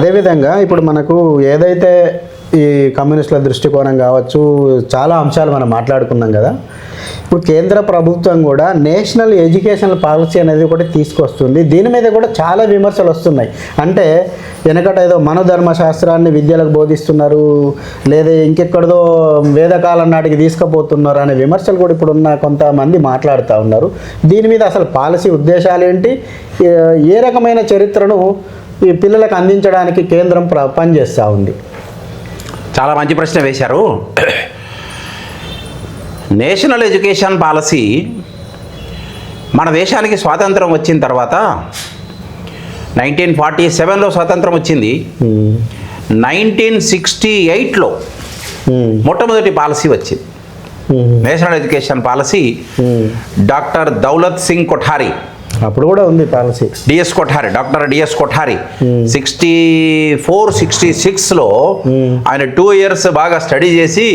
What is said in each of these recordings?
అదేవిధంగా ఇప్పుడు మనకు ఏదైతే ఈ కమ్యూనిస్టుల దృష్టికోణం కావచ్చు చాలా అంశాలు మనం మాట్లాడుకున్నాం కదా. ఇప్పుడు కేంద్ర ప్రభుత్వం కూడా నేషనల్ ఎడ్యుకేషనల్ పాలసీ అనేది కూడా తీసుకొస్తుంది. దీని మీద కూడా చాలా విమర్శలు వస్తున్నాయి. అంటే వెనకట ఏదో మనోధర్మ శాస్త్రాన్ని విద్యలకు బోధిస్తున్నారు లేదా ఇంకెక్కడదో వేదకాలం నాటికి తీసుకుపోతున్నారు అనే విమర్శలు కూడా ఇప్పుడు ఉన్న కొంతమంది మాట్లాడుతూ ఉన్నారు. దీని మీద అసలు పాలసీ ఉద్దేశాలు ఏంటి? ఏ రకమైన చరిత్రను ఈ పిల్లలకు అందించడానికి కేంద్రం పనిచేస్తూ ఉంది. చాలా మంచి ప్రశ్న వేశారు. నేషనల్ ఎడ్యుకేషన్ పాలసీ మన దేశానికి స్వాతంత్రం వచ్చిన తర్వాత నైన్టీన్ ఫార్టీ సెవెన్లో స్వాతంత్రం వచ్చింది. నైన్టీన్ సిక్స్టీ ఎయిట్లో మొట్టమొదటి పాలసీ వచ్చింది. National education policy. Doctor Daulat Singh Kothari అప్పుడు కూడా ఉంది policy. DS Kothari doctor DS Kothari. Sixty four sixty సిక్స్లో ఆయన టూ ఇయర్స్ బాగా స్టడీ చేసి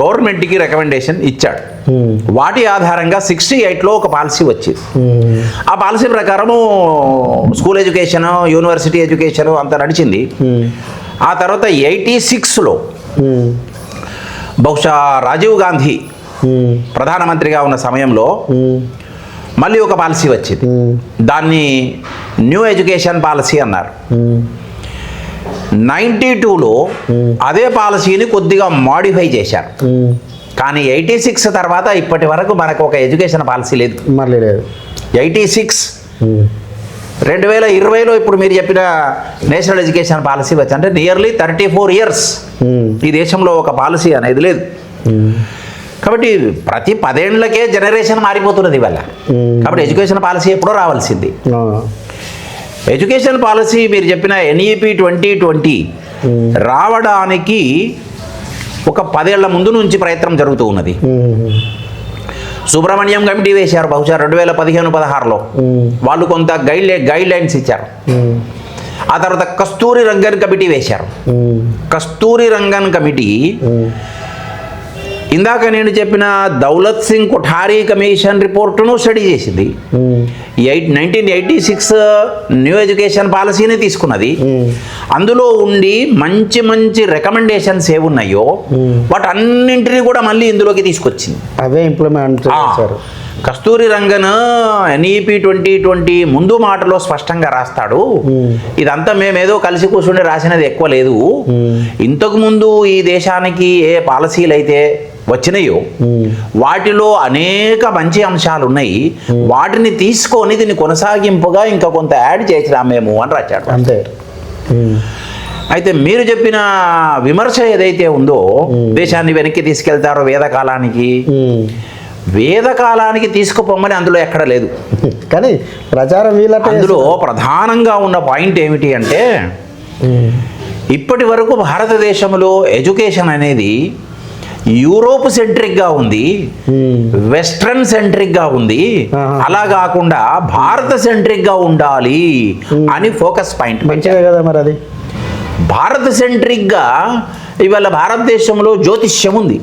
గవర్నమెంట్కి రికమెండేషన్ ఇచ్చాడు. వాటి ఆధారంగా సిక్స్టీ ఎయిట్లో ఒక పాలసీ వచ్చింది. ఆ పాలసీ ప్రకారము స్కూల్ ఎడ్యుకేషన్ యూనివర్సిటీ ఎడ్యుకేషన్ అంతా నడిచింది. ఆ తర్వాత ఎయిటీ సిక్స్లో బహుశా రాజీవ్ గాంధీ ప్రధానమంత్రిగా ఉన్న సమయంలో మళ్ళీ ఒక పాలసీ వచ్చింది. దాన్ని న్యూ ఎడ్యుకేషన్ పాలసీ అన్నారు. నైంటీ టూలో. అదే పాలసీని కొద్దిగా మాడిఫై చేశారు. కానీ ఎయిటీ సిక్స్ తర్వాత ఇప్పటి వరకు మనకు ఒక ఎడ్యుకేషన్ పాలసీ లేదు. మళ్ళీ లేదు. ఎయిటీ సిక్స్ రెండు వేల ఇరవైలో ఇప్పుడు మీరు చెప్పిన నేషనల్ ఎడ్యుకేషన్ పాలసీ వచ్చి అంటే నియర్లీ థర్టీ ఫోర్ ఇయర్స్ ఈ దేశంలో ఒక పాలసీ అనేది లేదు. కాబట్టి ప్రతి పదేళ్ళకే జనరేషన్ మారిపోతున్నది ఇవాళ. కాబట్టి ఎడ్యుకేషన్ పాలసీ ఎప్పుడో రావాల్సింది. ఎడ్యుకేషన్ పాలసీ మీరు చెప్పిన ఎన్ఈపి ట్వంటీ ట్వంటీ రావడానికి ఒక పదేళ్ళ ముందు నుంచి ప్రయత్నం జరుగుతూ ఉన్నది. సుబ్రహ్మణ్యం కమిటీ వేశారు బహుశా రెండు వేల పదిహేను పదహారులో. వాళ్ళు కొంత గైడ్ గైడ్ లైన్స్ ఇచ్చారు ఆ తర్వాత కస్తూరి రంగన్ కమిటీ వేశారు. కస్తూరి రంగన్ కమిటీ ఇందాక నేను చెప్పిన దౌలత్ సింగ్ కొఠారీ కమిషన్ రిపోర్టును స్టడీ చేసింది. Eight nineteen eighty six new education పాలసీని తీసుకున్నది. అందులో ఉండి మంచి మంచి రికమెండేషన్స్ ఏమున్నాయో. వాటన్నింటినీ కూడా మళ్ళీ ఇందులోకి తీసుకొచ్చింది. అవే ఇంప్లిమెంట్ చేశారు. Kasturi Rangan NEP twenty twenty ముందు మాటలో స్పష్టంగా రాస్తాడు. ఇదంతా మేమేదో కలిసి కూర్చుని రాసినది ఎక్కువ లేదు. Hmm. ఇంతకు ముందు ఈ దేశానికి ఏ పాలసీలు అయితే వచ్చినాయో వాటిలో అనేక మంచి అంశాలు ఉన్నాయి. వాటిని తీసుకొని దీన్ని కొనసాగింపుగా ఇంకా కొంత యాడ్ చేసినాం మేము అని రాశాడు. అంతే. అయితే మీరు చెప్పిన విమర్శ ఏదైతే ఉందో దేశాన్ని వెనక్కి తీసుకెళ్తారో వేదకాలానికి. వేదకాలానికి తీసుకుపోమని అందులో ఎక్కడ లేదు. కానీ ప్రచారం అందులో ప్రధానంగా ఉన్న పాయింట్ ఏమిటి అంటే ఇప్పటి వరకు భారతదేశంలో ఎడ్యుకేషన్ అనేది యూరోప్ సెంట్రిక్గా ఉంది ఉమ్, వెస్ట్రన్ సెంట్రిక్గా ఉంది ఆహా. అలా కాకుండా భారత సెంట్రిక్గా ఉండాలి అని ఫోకస్ పాయింట్ మంచిదే కదా మరి అది. భారత సెంట్రిక్గా ఇవాళ భారతదేశంలో జ్యోతిష్యం ఉంది.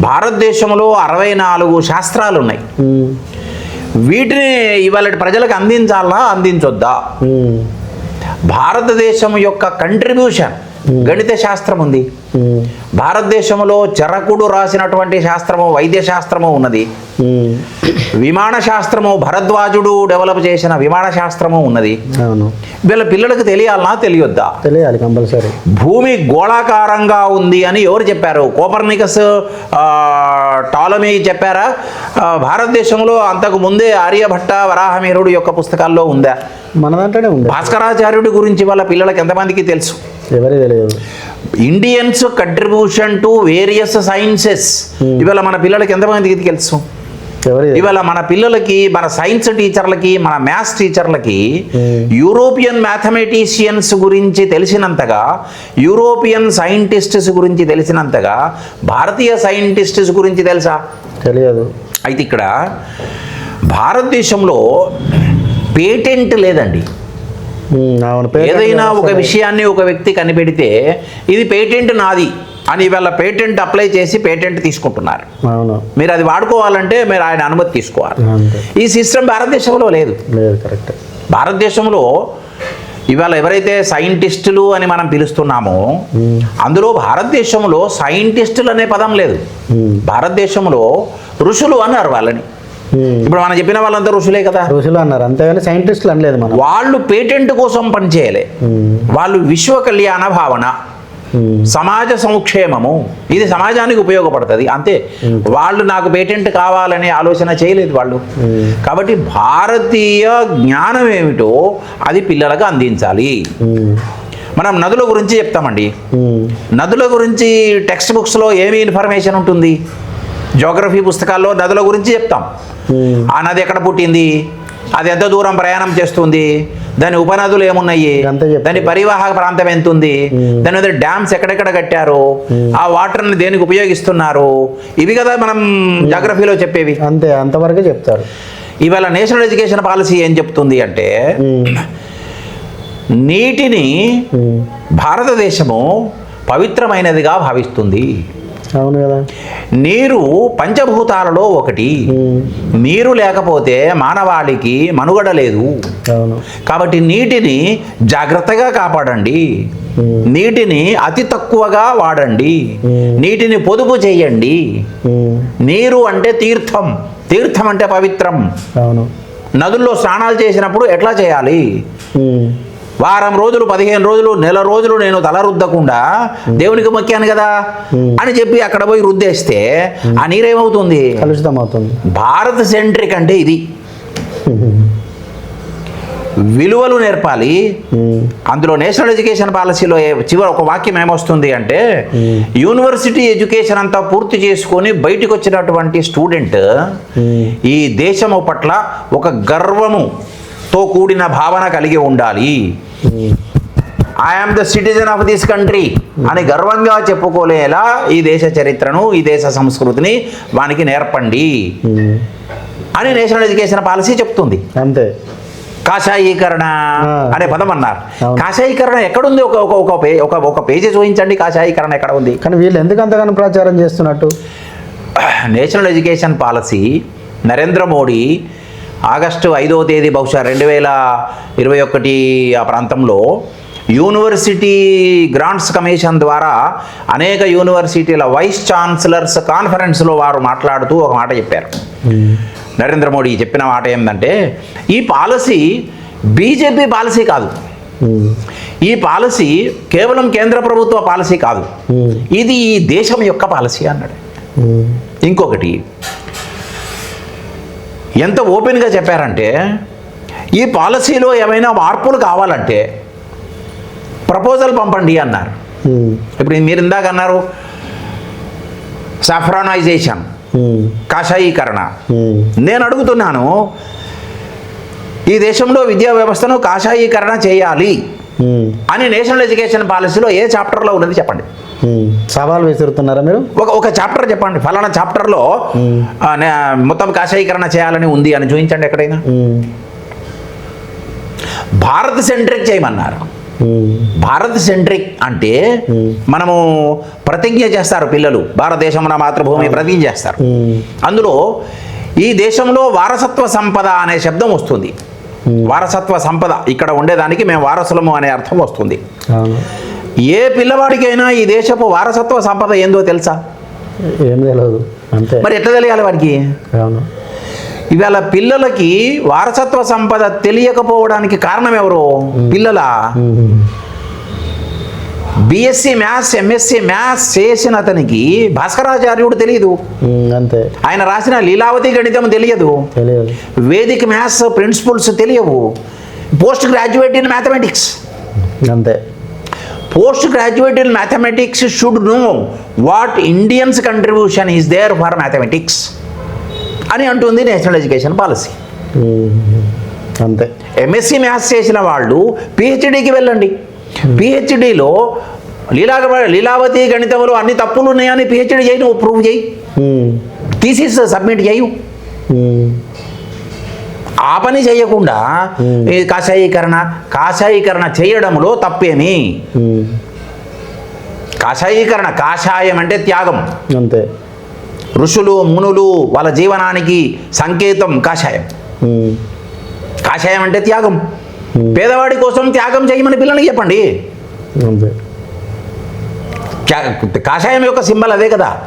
భారతదేశంలో అరవై నాలుగు శాస్త్రాలు ఉన్నాయి. వీటిని ఇవాళ ప్రజలకు అందించాలా అందించొద్దా? భారతదేశం యొక్క కంట్రిబ్యూషన్ గణిత శాస్త్రం ఉంది. భారతదేశంలో చరకుడు రాసినటువంటి శాస్త్రము వైద్య శాస్త్రము ఉన్నది. విమాన శాస్త్రము భరద్వాజుడు డెవలప్ చేసిన విమాన శాస్త్రము ఉన్నది. వీళ్ళ పిల్లలకు తెలియాలనా తెలియొద్దా? తెలియాలి కంపల్సరీ. భూమి గోళాకారంగా ఉంది అని ఎవరు చెప్పారు? కోపర్నికస్ టాలమీ చెప్పారా? భారతదేశంలో అంతకు ముందే ఆర్యభట్ట వరాహమీరుడు యొక్క పుస్తకాల్లో ఉందా? మన దాంట్లోనే ఉంది భాస్కరాచార్యుడి గురించి వాళ్ళ పిల్లలకు ఎంతమందికి తెలుసు? ఎవరి తెలియదు. Indians contribution to various sciences ఇవాళ మన పిల్లలకి ఎంతమందికి తెలుసు? ఇవాళ మన పిల్లలకి మన సైన్స్ టీచర్లకి మన మ్యాథ్స్ టీచర్లకి. యూరోపియన్ మ్యాథమెటీషియన్స్ గురించి తెలిసినంతగా యూరోపియన్ సైంటిస్ట్స్ గురించి తెలిసినంతగా భారతీయ సైంటిస్ట్స్ గురించి తెలుసా? తెలియదు. అయితే ఇక్కడ భారతదేశంలో పేటెంట్ లేదండి. ఏదైనా ఒక విషయాన్ని ఒక వ్యక్తి కనిపెడితే ఇది పేటెంట్ నాది అని ఇవాళ పేటెంట్ అప్లై చేసి పేటెంట్ తీసుకుంటున్నారు. అవును. మీరు అది వాడుకోవాలంటే మీరు ఆయన అనుమతి తీసుకోవాలి. ఈ సిస్టమ్ భారతదేశంలో లేదు. లేదు కరెక్ట్ భారతదేశంలో ఇవాళ ఎవరైతే సైంటిస్టులు అని మనం పిలుస్తున్నామో అందులో భారతదేశంలో సైంటిస్టులు అనే పదం లేదు. భారతదేశంలో ఋషులు అన్నారు వాళ్ళని. ఇప్పుడు మనం చెప్పిన వాళ్ళంతా ఋషులే కదా. ఋషులు అన్నారు. అంతేగాని సైంటిస్టులు అనలేదు మనం. వాళ్ళు పేటెంట్ కోసం పనిచేయలే ఉమ్, వాళ్ళు విశ్వ కళ్యాణ భావన ఉమ్, సమాజ సంక్షేమము ఇది సమాజానికి ఉపయోగపడుతుంది. అంతే. వాళ్ళు నాకు పేటెంట్ కావాలనే ఆలోచన చేయలేదు వాళ్ళు. కాబట్టి భారతీయ జ్ఞానం ఏమిటో అది పిల్లలకు అందించాలి. మనం నదుల గురించి చెప్తామండి. నదుల గురించి టెక్స్ట్ బుక్స్లో ఏమి ఇన్ఫర్మేషన్ ఉంటుంది? జోగ్రఫీ పుస్తకాల్లో నదుల గురించి చెప్తాం. ఆ నది ఎక్కడ పుట్టింది? అది ఎంత దూరం ప్రయాణం చేస్తుంది? దాని ఉపనదులు ఏమున్నాయి. దాని పరివాహక ప్రాంతం ఎంత ఉంది. దాని మీద డ్యామ్స్ ఎక్కడెక్కడ కట్టారు? ఆ వాటర్ని దేనికి ఉపయోగిస్తున్నారు? ఇవి కదా మనం జాగ్రఫీలో చెప్పేవి. అంతే అంతవరకే చెప్తారు. ఇవాళ నేషనల్ ఎడ్యుకేషన్ పాలసీ ఏం చెప్తుంది అంటే నీటిని భారతదేశము పవిత్రమైనదిగా భావిస్తుంది. అవును కదా. నీరు పంచభూతాలలో ఒకటి. నీరు లేకపోతే మానవాళికి మనుగడ లేదు. కాబట్టి నీటిని జాగ్రత్తగా కాపాడండి. నీటిని అతి తక్కువగా వాడండి. నీటిని పొదుపు చేయండి. నీరు అంటే తీర్థం. తీర్థం అంటే పవిత్రం. నదుల్లో స్నానాలు చేసినప్పుడు ఎట్లా చేయాలి? వారం రోజులు పదిహేను రోజులు నెల రోజులు నేను తల రుద్దకుండా దేవునికి మొక్కాను కదా. అని చెప్పి అక్కడ పోయి రుద్దేస్తే ఆ నీరేమవుతుంది? కలుషితం అవుతుంది భారత్ సెంట్రిక్ అంటే ఇది. విలువలు నేర్పాలి. అందులో నేషనల్ ఎడ్యుకేషన్ పాలసీలో చివరి ఒక వాక్యం ఏమొస్తుంది అంటే. యూనివర్సిటీ ఎడ్యుకేషన్ అంతా పూర్తి చేసుకొని బయటకు వచ్చినటువంటి స్టూడెంట్ ఈ దేశము పట్ల ఒక గర్వముతో కూడిన భావన కలిగి ఉండాలి. I am the citizen of this country అని గర్వంగా చెప్పుకోలేలా ఈ దేశ చరిత్రను ఈ దేశ సంస్కృతిని వానికి నేర్పండి అని నేషనల్ ఎడ్యుకేషన్ పాలసీ చెప్తుంది. అంతే. కాషాయీకరణ. అనే పదం అన్నారు. కాషాయీకరణ ఎక్కడుంది? ఒక ఒక ఒక ఒక పేజీ చూపించండి కాషాయీకరణ ఎక్కడ ఉంది? కానీ వీళ్ళు ఎందుకు అంతగానో ప్రచారం చేస్తున్నట్టు? National education policy Narendra Modi August ఐదవ తేదీ బహుశా రెండు వేల ఇరవై ఒకటి ఆ ప్రాంతంలో యూనివర్సిటీ గ్రాంట్స్ కమిషన్ ద్వారా అనేక యూనివర్సిటీల వైస్ ఛాన్సలర్స్ కాన్ఫరెన్స్లో వారు మాట్లాడుతూ ఒక మాట చెప్పారు. నరేంద్ర మోడీ చెప్పిన మాట ఏంటంటే ఈ పాలసీ బీజేపీ పాలసీ కాదు. ఈ పాలసీ కేవలం కేంద్ర ప్రభుత్వ పాలసీ కాదు. ఇది ఈ దేశం యొక్క పాలసీ అన్నాడు. ఇంకొకటి ఎంత ఓపెన్గా చెప్పారంటే ఈ పాలసీలో ఏమైనా మార్పులు కావాలంటే ప్రపోజల్ పంపండి అన్నారు. ఇప్పుడు మీరు ఇందాక అన్నారు సాఫ్రానైజేషన్ కాషాయీకరణ. నేను అడుగుతున్నాను ఈ దేశంలో విద్యా వ్యవస్థను కాషాయీకరణ చేయాలి అని నేషనల్ ఎడ్యుకేషన్ పాలసీలో ఏ చాప్టర్లో ఉన్నది చెప్పండి. సవాల్ విసురుతున్నారా మీరు? ఒక ఒక చాప్టర్ చెప్పండి. ఫలానా చాప్టర్లో నే- మొత్తం కాషాయీకరణ చేయాలని ఉంది అని చూపించండి ఎక్కడైనా. ఉమ్, భారత్ సెంట్రిక్ చేయమన్నారు. భారత్ సెంట్రిక్ అంటే. మనము ప్రతిజ్ఞ చేస్తారు పిల్లలు. భారతదేశం నా మాతృభూమి ప్రతిజ్ఞ చేస్తారు. అందులో ఈ దేశంలో వారసత్వ సంపద అనే శబ్దం వస్తుంది. వారసత్వ సంపద ఇక్కడ ఉండేదానికి మేము వారసులము అనే అర్థం వస్తుంది. ఏ పిల్లవాడికైనా ఈ దేశపు వారసత్వ సంపద ఏందో తెలుసా? ఏం తెలియదు అంతే. మరి ఎట్లా తెలియాలి వాడికి? అవును. ఇవాళ పిల్లలకి వారసత్వ సంపద తెలియకపోవడానికి కారణం ఎవరు? పిల్లల? బిఎస్సి మ్యాథ్స్ ఎంఎస్సి మ్యాథ్స్ చేసిన అతనికి భాస్కరాచార్యుడు తెలియదు అంతే. ఆయన రాసిన లీలావతి గణితం తెలియదు. తెలియదు. వేదిక మ్యాథ్స్ ప్రిన్సిపల్స్ తెలియవు. పోస్ట్ గ్రాడ్యుయేట్ ఇన్ మ్యాథమెటిక్స్ అంతే. Post graduate in mathematics should know what Indians contribution is there for mathematics అని అంటుంది నేషనల్ ఎడ్యుకేషన్ పాలసీ అంతే. ఎంఎస్సి మ్యాథ్స్ చేసిన వాళ్ళు పిహెచ్డికి వెళ్ళండి. పిహెచ్డిలో లీలా లీలావతి గణితంలో అన్ని తప్పులు ఉన్నాయని పిహెచ్డి చేయి నువ్వు ప్రూవ్ చేయి. థీసిస్ సబ్మిట్ చేయు. ఆ పని చేయకుండా కాషాయీకరణ కాషాయీకరణ చేయడంలో తప్పేమి? కాషాయీకరణ కాషాయం అంటే త్యాగం. అంతే. ఋషులు మునులు వాళ్ళ జీవనానికి సంకేతం కాషాయం. కాషాయం అంటే త్యాగం. పేదవాడి కోసం త్యాగం చేయమని పిల్లలకి చెప్పండి. కాషాయం యొక్క సింబల్ అదే కదా.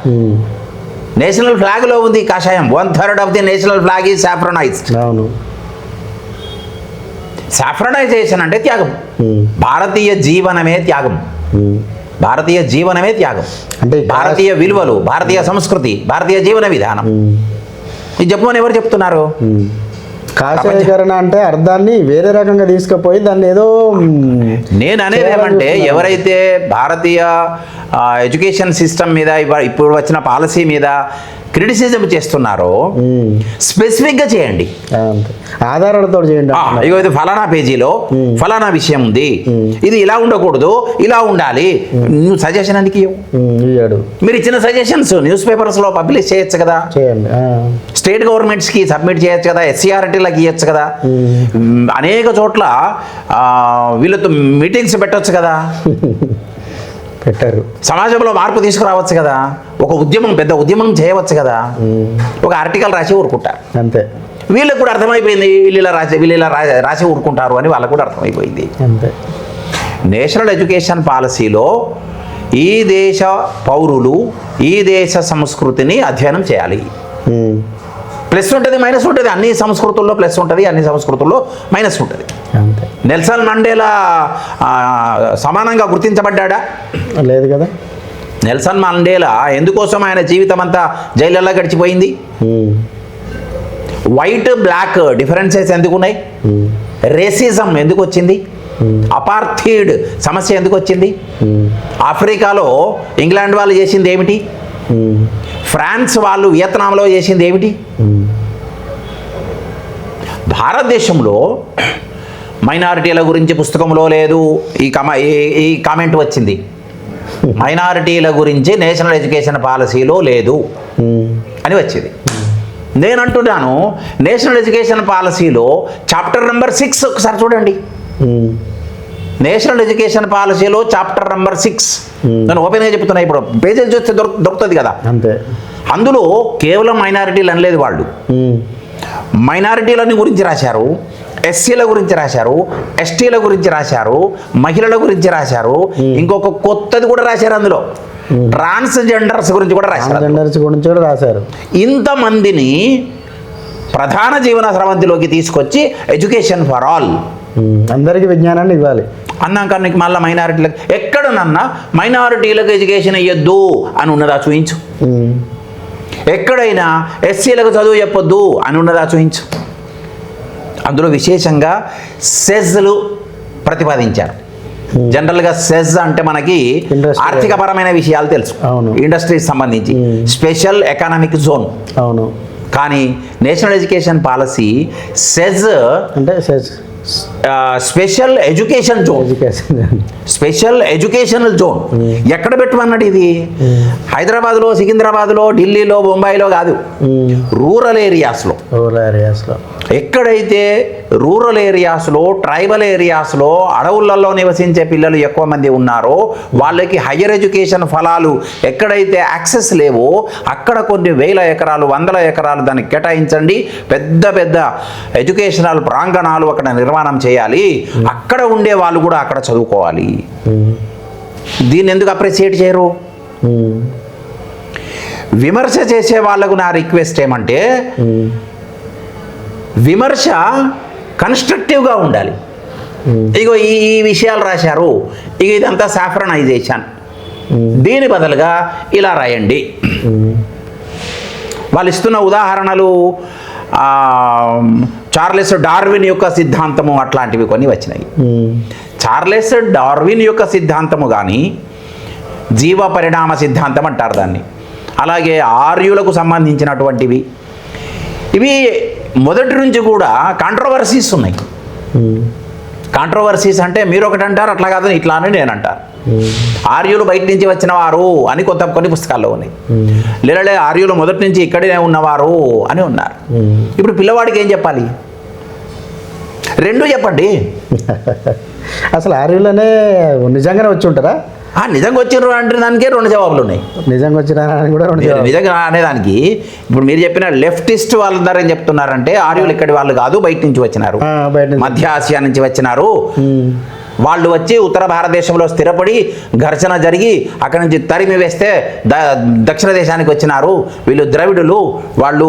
నేషనల్ ఫ్లాగ్లో ఉంది కాషాయం one third of the national flag ఈ సాఫ్రనైజ్డ్ అవును సాఫ్రనైజేషన్ అంటే త్యాగం. భారతీయ జీవనమే త్యాగం. భారతీయ జీవనమే త్యాగం అంటే భారతీయ విలువలు భారతీయ సంస్కృతి భారతీయ జీవన విధానం. ఇది చెప్పమని ఎవరు చెప్తున్నారు. కాషాయీకరణ అంటే అర్థాన్ని వేరే రకంగా తీసుకుపోయి దాన్ని ఏదో నేను అనేది ఏమంటే. ఎవరైతే భారతీయ ఎడ్యుకేషన్ సిస్టమ్ మీద ఇప్పుడు వచ్చిన పాలసీ మీద క్రిటిసిజం చేస్తున్నారో. స్పెసిఫిక్గా చేయండి. ఆధారాలతో చేయండి. ఇగో ఇది ఫలానా పేజీలో ఫలానా విషయం ఉంది. ఇది ఇలా ఉండకూడదు ఇలా ఉండాలి. నువ్వు సజెషన్ ఇయ్యాడు. మీరు ఇచ్చిన సజెషన్స్ న్యూస్ పేపర్స్లో పబ్లిష్ చేయొచ్చు కదా. స్టేట్ గవర్నమెంట్స్కి సబ్మిట్ చేయొచ్చు కదా ఎస్సీఆర్టీలకు ఇవ్వచ్చు కదా. అనేక చోట్ల వీళ్ళతో మీటింగ్స్ పెట్టొచ్చు కదా. పెట్టారు. సమాజంలో మార్పు తీసుకురావచ్చు కదా. ఒక ఉద్యమం పెద్ద ఉద్యమం చేయవచ్చు కదా. ఒక ఆర్టికల్ రాసి ఊరుకుంటారు. అంతే. వీళ్ళకి కూడా అర్థమైపోయింది వీళ్ళు ఇలా రాసి వీళ్ళు ఇలా రా- రాసి ఊరుకుంటారు అని వాళ్ళకు కూడా అర్థమైపోయింది. అంతే. నేషనల్ ఎడ్యుకేషన్ పాలసీలో ఈ దేశ పౌరులు ఈ దేశ సంస్కృతిని అధ్యయనం చేయాలి. ప్లస్ ఉంటుంది మైనస్ ఉంటుంది. అన్ని సంస్కృతుల్లో ప్లస్ ఉంటుంది అన్ని సంస్కృతుల్లో మైనస్ ఉంటుంది. నెల్సన్ మండేలా సమానంగా గుర్తించబడ్డా లేదు కదా. నెల్సన్ మండేలా ఎందుకోసం ఆయన జీవితం అంతా జైలల్లో గడిచిపోయింది. వైట్ బ్లాక్ డిఫరెన్సెస్ ఎందుకు ఉన్నాయి. రేసిజం ఎందుకు వచ్చింది అపార్థీడ్ సమస్య ఎందుకు వచ్చింది. ఆఫ్రికాలో ఇంగ్లాండ్ వాళ్ళు చేసింది ఏమిటి. ఫ్రాన్స్ వాళ్ళు వియత్నాంలో చేసింది ఏమిటి. భారతదేశంలో మైనారిటీల గురించి పుస్తకంలో లేదు ఈ కమ ఈ- కామెంట్ వచ్చింది మైనారిటీల గురించి నేషనల్ ఎడ్యుకేషన్ పాలసీలో లేదు. అని వచ్చింది నేను అంటున్నాను నేషనల్ ఎడ్యుకేషన్ పాలసీలో చాప్టర్ నెంబర్ సిక్స్ ఒకసారి చూడండి. నేషనల్ ఎడ్యుకేషన్ పాలసీలో చాప్టర్ నెంబర్ సిక్స్. నేను ఓపెన్గా చెప్తున్నా ఇప్పుడు పేజెస్ చూస్తే దొరుకు దొరుకుతుంది కదా అంతే అందులో కేవలం మైనారిటీలు అనలేదు వాళ్ళు. మైనారిటీలని గురించి రాశారు ఎస్సీల గురించి రాశారు ఎస్టీల గురించి రాశారు మహిళల గురించి రాశారు ఇంకొక కొత్తది కూడా రాశారు అందులో. ట్రాన్స్జెండర్స్ గురించి కూడా రాశారు. ట్రాన్స్జెండర్స్ గురించి కూడా రాశారు. ఇంతమందిని ప్రధాన జీవన స్రవంతిలోకి తీసుకొచ్చి ఎడ్యుకేషన్ ఫర్ ఆల్. అందరికీ విజ్ఞానాన్ని ఇవ్వాలి. అన్నాక నీకు మళ్ళీ మైనారిటీలకు ఎక్కడనన్నా మైనారిటీలకు ఎడ్యుకేషన్ ఇవ్వద్దు అని ఉన్నదా చూయించు. ఉమ్. ఎక్కడైనా ఎస్సీలకు చదువు చెప్పొద్దు అని ఉన్నదా చూయించు అందులో విశేషంగా సెజ్లు ప్రతిపాదించారు. జనరల్గా సెజ్ అంటే మనకి Industrial. ఆర్థికపరమైన విషయాలు తెలుసు. అవును. ఇండస్ట్రీస్ సంబంధించి. Special economic zone. అవును. కానీ నేషనల్ ఎడ్యుకేషన్ పాలసీ సెజ్ అంటే cess- special education zone special educational zone ఎక్కడ పెట్టమన్నాడు ఇది? హైదరాబాద్లో సికింద్రాబాద్లో ఢిల్లీలో బొంబాయిలో కాదు. రూరల్ ఏరియాస్లో రూరల్ ఏరియాస్లో ఎక్కడైతే రూరల్ ఏరియాస్లో ట్రైబల్ ఏరియాస్లో అడవులలో నివసించే పిల్లలు ఎక్కువ మంది ఉన్నారో వాళ్ళకి హయ్యర్ ఎడ్యుకేషన్ ఫలాలు ఎక్కడైతే యాక్సెస్ లేవో అక్కడ కొన్ని వేల ఎకరాలు వందల ఎకరాలు దానికి కేటాయించండి పెద్ద పెద్ద ఎడ్యుకేషనల్ ప్రాంగణాలు అక్కడ నిర్మాణం చేయాలి అక్కడ ఉండే వాళ్ళు కూడా అక్కడ చదువుకోవాలి. దీన్ని ఎందుకు అప్రిసియేట్ చేయరు. విమర్శ చేసే వాళ్ళకు నా రిక్వెస్ట్ ఏమంటే. విమర్శ కన్స్ట్రక్టివ్గా ఉండాలి. ఇగో ఈ ఈ విషయాలు రాశారు. ఇక ఇదంతా సాఫ్రనైజేషన్ దీని బదులుగా ఇలా రాయండి. వాళ్ళు ఇస్తున్న ఉదాహరణలు చార్లెస్ డార్విన్ యొక్క సిద్ధాంతము అట్లాంటివి కొన్ని వచ్చినాయి. చార్లెస్ డార్విన్ యొక్క సిద్ధాంతము కానీ జీవ పరిణామ సిద్ధాంతం అంటారు దాన్ని. అలాగే ఆర్యులకు సంబంధించినటువంటివి. ఇవి మొదటి నుంచి కూడా కాంట్రవర్సీస్ ఉన్నాయి. కాంట్రవర్సీస్ అంటే మీరు ఒకటి అంటారు అట్లా కాదని ఇట్లా అని నేను అంటారు ఆర్యులు బయట నుంచి వచ్చిన వారు అని కొత్త కొన్ని పుస్తకాల్లో ఉన్నాయి. ఉమ్. లేదంటే ఆర్యులు మొదటి నుంచి ఇక్కడే ఉన్నవారు అని ఉన్నారు. ఇప్పుడు పిల్లవాడికి ఏం చెప్పాలి? రెండు చెప్పండి. అసలు ఆర్యులనే నిజంగానే వచ్చి ఉంటారా? నిజంగా వచ్చిర్రు అంటే దానికే రెండు జవాబులు ఉన్నాయి నిజంగా వచ్చినారని కూడా రెండు. నిజంగా అనేదానికి ఇప్పుడు మీరు చెప్పిన లెఫ్టిస్ట్ వాళ్ళందరూ ఏం చెప్తున్నారంటే ఆర్యులు ఇక్కడి వాళ్ళు కాదు బయట నుంచి వచ్చినారు. మధ్య ఆసియా నుంచి వచ్చినారు. వాళ్ళు వచ్చి ఉత్తర భారతదేశంలో స్థిరపడి ఘర్షణ జరిగి అక్కడి నుంచి తరిమి వేస్తే ద దక్షిణ దేశానికి వచ్చినారు. వీళ్ళు ద్రవిడులు వాళ్ళు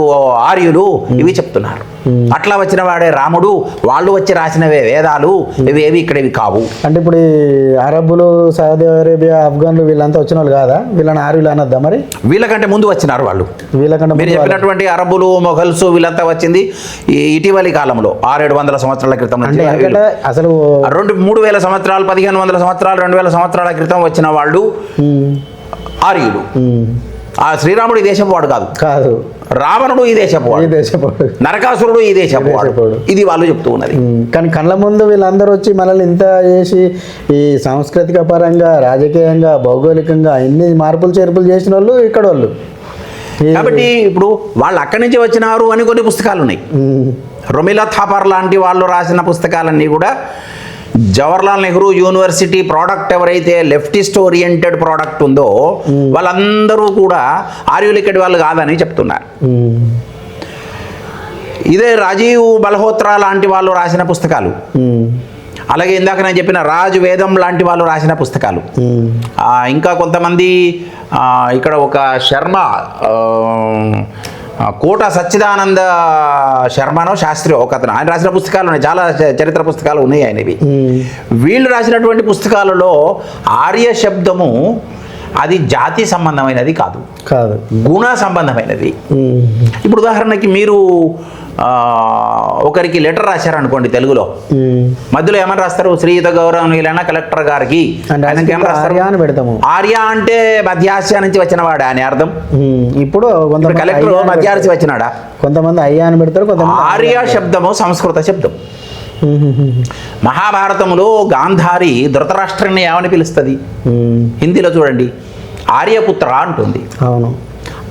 ఆర్యులు ఇవి చెప్తున్నారు. అట్లా వచ్చిన వాడే రాముడు వాళ్ళు వచ్చి రాసినవే వేదాలు ఇవి ఏవి ఇక్కడ ఇవి కావు. అంటే ఇప్పుడు అరబ్బులు సౌదీ అరేబియా ఆఫ్ఘన్లు వీళ్ళంతా వచ్చిన వాళ్ళు కాదా? వీళ్ళని ఆర్యులు అనొద్దా మరి? వీళ్ళకంటే ముందు వచ్చినారు వాళ్ళు. వీళ్ళకంటే మీరు చెప్పినటువంటి అరబులు మొఘల్స్ వీళ్ళంతా వచ్చింది ఈ ఇటీవలి కాలంలో ఆరేడు వందల సంవత్సరాల క్రితం అసలు రెండు మూడు వేల సంవత్సరాలు పదిహేను వందల సంవత్సరాలు రెండు వేల సంవత్సరాల క్రితం వచ్చిన వాళ్ళు ఉమ్, ఆర్యులు. ఉమ్, ఆ శ్రీరాముడు ఈ దేశపు వాడు కాదు. కాదు. రావణుడు ఈ దేశపు వాడు. నరకాసురుడు ఈ దేశపు వాడు. ఇది వాళ్ళు చెప్తూ ఉన్నది. ఉమ్, కానీ కళ్ళ ముందు వీళ్ళందరూ వచ్చి మనల్ని ఇంత చేసి ఈ సాంస్కృతిక పరంగా రాజకీయంగా భౌగోళికంగా ఇన్ని మార్పులు చేర్పులు చేసిన వాళ్ళు ఇక్కడ వాళ్ళు కాబట్టి ఇప్పుడు వాళ్ళు అక్కడి నుంచి వచ్చినారు అని కొన్ని పుస్తకాలు ఉన్నాయి. రొమిలా థాపర్ లాంటి వాళ్ళు రాసిన పుస్తకాలన్నీ కూడా జవహర్లాల్ నెహ్రూ యూనివర్సిటీ ప్రోడక్ట్ ఎవరైతే లెఫ్టిస్ట్ ఓరియంటెడ్ ప్రోడక్ట్ ఉందో వాళ్ళందరూ కూడా ఆర్యులు ఇక్కడి వాళ్ళు కాదని చెప్తున్నారు. ఉమ్, ఇదే రాజీవ్ బల్హోత్రా లాంటి వాళ్ళు రాసిన పుస్తకాలు. ఉమ్, అలాగే ఇందాక నేను చెప్పిన రాజు వేదం లాంటి వాళ్ళు రాసిన పుస్తకాలు. ఇంకా కొంతమంది ఇక్కడ ఒక శర్మ కోట సచ్చిదానంద శర్మనో శాస్త్రి ఒక అతను. ఆయన రాసిన పుస్తకాలు ఉన్నాయి. చాలా చరిత్ర పుస్తకాలు ఉన్నాయి ఆయనవి. వీళ్ళు రాసినటువంటి పుస్తకాలలో ఆర్య శబ్దము అది జాతి సంబంధమైనది కాదు. కాదు. గుణ సంబంధమైనది. ఇప్పుడు ఉదాహరణకి మీరు ఒకరికి లెటర్ రాశారనుకోండి తెలుగులో. మధ్యలో ఏమని రాస్తారు? శ్రీయుత గౌరవనీయులైన కలెక్టర్ గారికి. పెడతాము. ఆర్య అంటే మధ్య ఆసియా నుంచి వచ్చిన వాడా అని అర్థం? ఇప్పుడు కలెక్టర్ అయ్యా అని మధ్య పెడతారు. ఆసి వచ్చినాడా? కొంతమంది అయ్యా అని పెడతారు కొంతమంది ఆర్య శబ్దము సంస్కృత శబ్దం. మహాభారతంలో గాంధారి ధృతరాష్ట్రుని ఏమని పిలుస్తుంది? హిందీలో చూడండి. ఆర్యపుత్ర అంటుంది. అవును.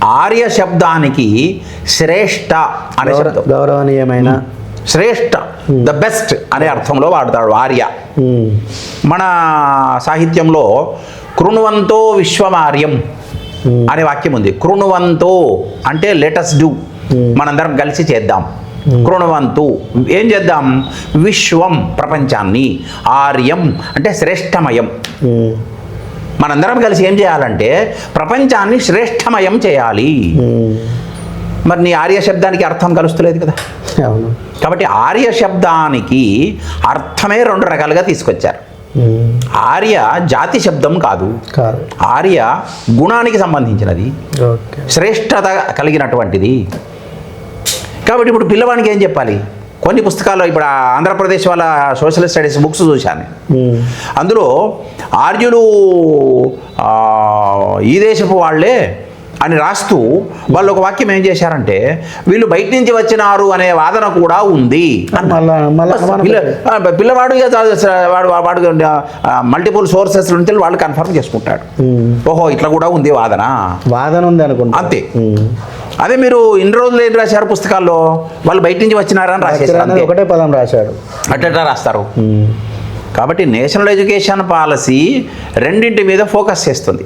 ఆర్య శబ్దానికి శ్రేష్ఠ అనే శబ్దం. గౌరవనీయమైన శ్రేష్ఠ ద బెస్ట్ అనే అర్థంలో వాడతాడు ఆర్య. మన సాహిత్యంలో కృణువంతో విశ్వమార్యం అనే వాక్యం ఉంది. కృణువంతో అంటే లెటస్ డూ. మనందరం కలిసి చేద్దాం. కృణువంతు. ఏం చేద్దాం? విశ్వం ప్రపంచాన్ని ఆర్యం అంటే శ్రేష్టమయం. మనందరం కలిసి ఏం చేయాలంటే ప్రపంచాన్ని శ్రేష్టమయం చేయాలి. మరి నీ ఆర్య శబ్దానికి అర్థం కలుస్తలేదు కదా? కాబట్టి ఆర్య శబ్దానికి అర్థమే రెండు రకాలుగా తీసుకొచ్చారు. ఆర్య జాతి శబ్దం కాదు. కాదు. ఆర్య గుణానికి సంబంధించినది. శ్రేష్టత కలిగినటువంటిది. కాబట్టి ఇప్పుడు పిల్లవానికి ఏం చెప్పాలి? కొన్ని పుస్తకాలు ఇప్పుడు ఆంధ్రప్రదేశ్ వాళ్ళ సోషల్ స్టడీస్ బుక్స్ చూశాను. అందులో ఆర్యులు ఈ దేశపు వాళ్ళే అని రాస్తూ వాళ్ళు ఒక వాక్యం ఏం చేశారంటే వీళ్ళు బయట నుంచి వచ్చినారు అనే వాదన కూడా ఉంది. పిల్లవాడు వాడు వాడు మల్టిపుల్ సోర్సెస్ నుంచి వాళ్ళు కన్ఫర్మ్ చేసుకుంటాడు ఓహో ఇట్లా కూడా ఉంది వాదన. వాదన ఉంది అనుకుంటా. అంతే. అదే మీరు ఇన్ని రోజులు ఏం రాశారు పుస్తకాల్లో? వాళ్ళు బయట నుంచి వచ్చినారని అంతే. ఒకటే పదం రాశాడు అట్లా రాస్తారు? కాబట్టి నేషనల్ ఎడ్యుకేషన్ పాలసీ రెండింటి మీద ఫోకస్ చేస్తుంది.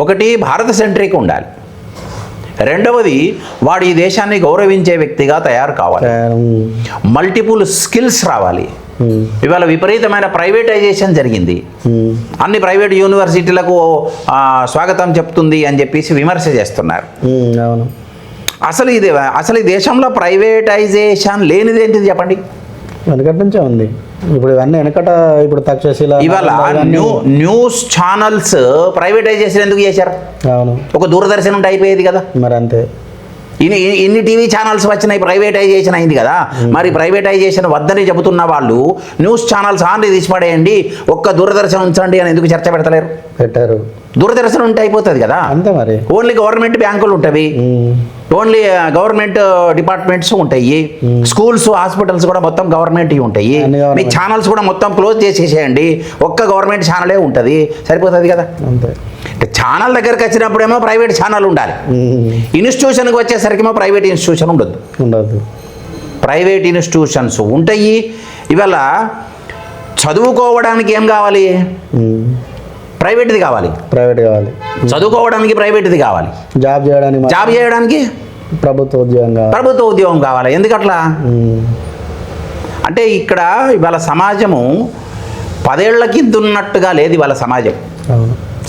ఒకటి భారత సెంట్రిక్ ఉండాలి. రెండవది వాడు ఈ దేశాన్ని గౌరవించే వ్యక్తిగా తయారు కావాలి. మల్టిపుల్ స్కిల్స్ రావాలి. ఇవాళ విపరీతమైన ప్రైవేటైజేషన్ జరిగింది. అన్ని ప్రైవేట్ యూనివర్సిటీలకు స్వాగతం చెప్తుంది అని చెప్పేసి విమర్శ చేస్తున్నారు. అవును. అసలు ఇది అసలు ఈ దేశంలో ప్రైవేటైజేషన్ లేనిది ఏంటిది చెప్పండి? వెనకటి నుంచే ఉంది. ఇప్పుడు ఇవన్నీ వెనకట ఇప్పుడు తక్షశిల ఇవాళ న్యూ న్యూస్ ఛానల్స్ ప్రైవేటైజేషన్ ఎందుకు చేశారు? అవును. ఒక దూరదర్శన్ ఉంటే అయిపోయేది కదా. మరి అంతే. ఇన్ని ఇన్ని- టీవీ ఛానల్స్ వచ్చినాయి ప్రైవేటైజేషన్ అయింది కదా. మరి ప్రైవేటైజేషన్ వద్దని చెబుతున్న వాళ్ళు న్యూస్ ఛానల్స్ ఆన్ తీసిపడేయండి ఒక్క దూరదర్శన్ ఉంచండి అని ఎందుకు చర్చ పెడతలేరు? పెట్టారు. దూరదర్శన్ ఉంటే అయిపోతుంది కదా. అంతే మరి. ఓన్లీ గవర్నమెంట్ బ్యాంకులు ఉంటాయి ఓన్లీ గవర్నమెంట్ డిపార్ట్మెంట్స్ ఉంటాయి. స్కూల్స్ హాస్పిటల్స్ కూడా మొత్తం గవర్నమెంట్ ఉంటాయి. మీ. ఛానల్స్ కూడా మొత్తం క్లోజ్ చేసేసేయండి. ఒక్క గవర్నమెంట్ ఛానలే ఉంటుంది. సరిపోతుంది కదా? అంతే. అంటే ఛానల్ దగ్గరికి వచ్చినప్పుడేమో ప్రైవేట్ ఛానల్ ఉండాలి. ఇన్స్టిట్యూషన్కి వచ్చేసరికేమో ప్రైవేట్ ఇన్స్టిట్యూషన్ ఉండదు. ఉండదు. ప్రైవేట్ ఇన్స్టిట్యూషన్స్ ఉంటాయి. ఇవాళ చదువుకోవడానికి ఏం కావాలి? ప్రైవేట్ది కావాలి. ప్రైవేట్ కావాలి. చదువుకోవడానికి ప్రైవేట్ది కావాలి. జాబ్ చేయడానికి జాబ్ చేయడానికి? ప్రభుత్వ ఉద్యోగం కావాలి. ప్రభుత్వ ఉద్యోగం కావాలి. ఎందుకట్లా అంటే ఇక్కడ ఇవాళ సమాజము పదేళ్ళ కింద ఉన్నట్టుగా లేదు ఇవాళ సమాజం.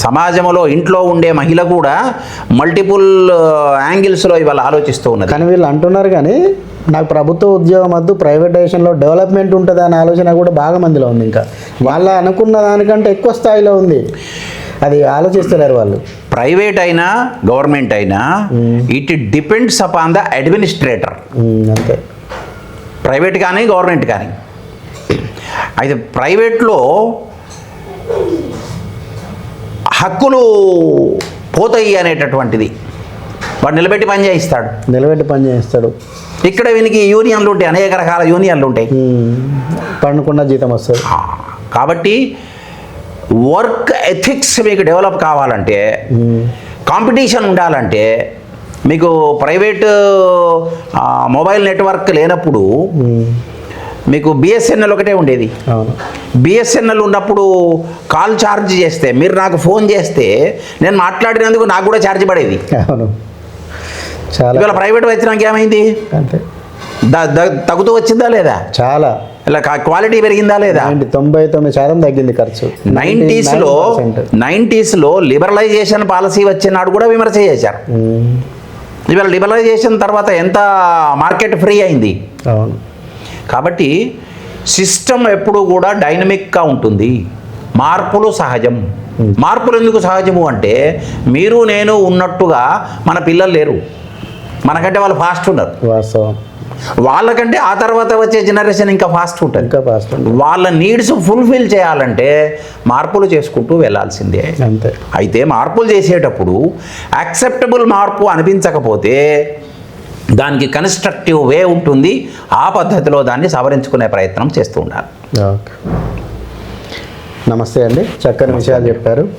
సమాజంలో ఇంట్లో ఉండే మహిళ కూడా మల్టిపుల్ యాంగిల్స్లో ఇవాళ ఆలోచిస్తూ ఉన్నది. కానీ వీళ్ళు అంటున్నారు కానీ నాకు ప్రభుత్వ ఉద్యోగం వద్దు ప్రైవేటైజేషన్లో డెవలప్మెంట్ ఉంటుంది అనే ఆలోచన కూడా బాగా మందిలో ఉంది ఇంకా. వాళ్ళ అనుకున్న దానికంటే ఎక్కువ స్థాయిలో ఉంది. అది ఆలోచిస్తున్నారు వాళ్ళు. ప్రైవేట్ అయినా గవర్నమెంట్ అయినా it depends upon the administrator అంతే. ప్రైవేట్ కానీ గవర్నమెంట్ కానీ. అయితే ప్రైవేట్లో హక్కులు పోతాయి అనేటటువంటిది. వాడు నిలబెట్టి పని చేయిస్తాడు. నిలబెట్టి పని చేస్తాడు ఇక్కడ వీనికి యూనియన్లు ఉంటాయి అనేక రకాల యూనియన్లు ఉంటాయి పండుకున్న జీతం వస్తుంది. కాబట్టి వర్క్ ఎథిక్స్ మీకు డెవలప్ కావాలంటే కాంపిటీషన్ ఉండాలంటే మీకు ప్రైవేట్ మొబైల్ నెట్వర్క్ లేనప్పుడు మీకు బిఎస్ఎన్ఎల్ ఒకటే ఉండేది. బిఎస్ఎన్ఎల్ ఉన్నప్పుడు కాల్ ఛార్జ్ చేస్తే మీరు నాకు ఫోన్ చేస్తే నేను మాట్లాడినందుకు నాకు కూడా ఛార్జ్ పడేది. ఇవాళ ప్రైవేట్ వచ్చినాక ఏమైంది? అంతే. తగ్గుతూ వచ్చిందా లేదా? చాలా. ఇలా క్వాలిటీ పెరిగిందా లేదా? తొంభై తొమ్మిది శాతం తగ్గింది ఖర్చు. నైంటీస్లో 99%. నైంటీస్లో లిబరలైజేషన్ పాలసీ వచ్చినాడు కూడా విమర్శ చేశారు. ఇవాళ లిబరలైజేషన్ తర్వాత ఎంత మార్కెట్ ఫ్రీ అయింది? అవును. కాబట్టి సిస్టమ్ ఎప్పుడు కూడా డైనమిక్గా ఉంటుంది. మార్పులు సహజం. మార్పులు ఎందుకు సహజము అంటే మీరు నేను ఉన్నట్టుగా మన పిల్లలు లేరు. మనకంటే వాళ్ళు ఫాస్ట్ ఉన్నారు. వాస్తవం. వాళ్ళకంటే ఆ తర్వాత వచ్చే జనరేషన్ ఇంకా ఫాస్ట్ ఉంటుంది. ఇంకా ఫాస్ట్ వాళ్ళ నీడ్స్ ఫుల్ఫిల్ చేయాలంటే మార్పులు చేసుకుంటూ వెళ్ళాల్సిందే అంతే. అయితే మార్పులు చేసేటప్పుడు యాక్సెప్టబుల్ మార్పు అనిపించకపోతే దానికి కన్స్ట్రక్టివ్ వే ఉంటుంది. ఆ పద్ధతిలో దాన్ని సవరించుకునే ప్రయత్నం చేస్తూ ఉండాలి. ఓకే. నమస్తే అండి. చక్కని విషయాలు చెప్పారు.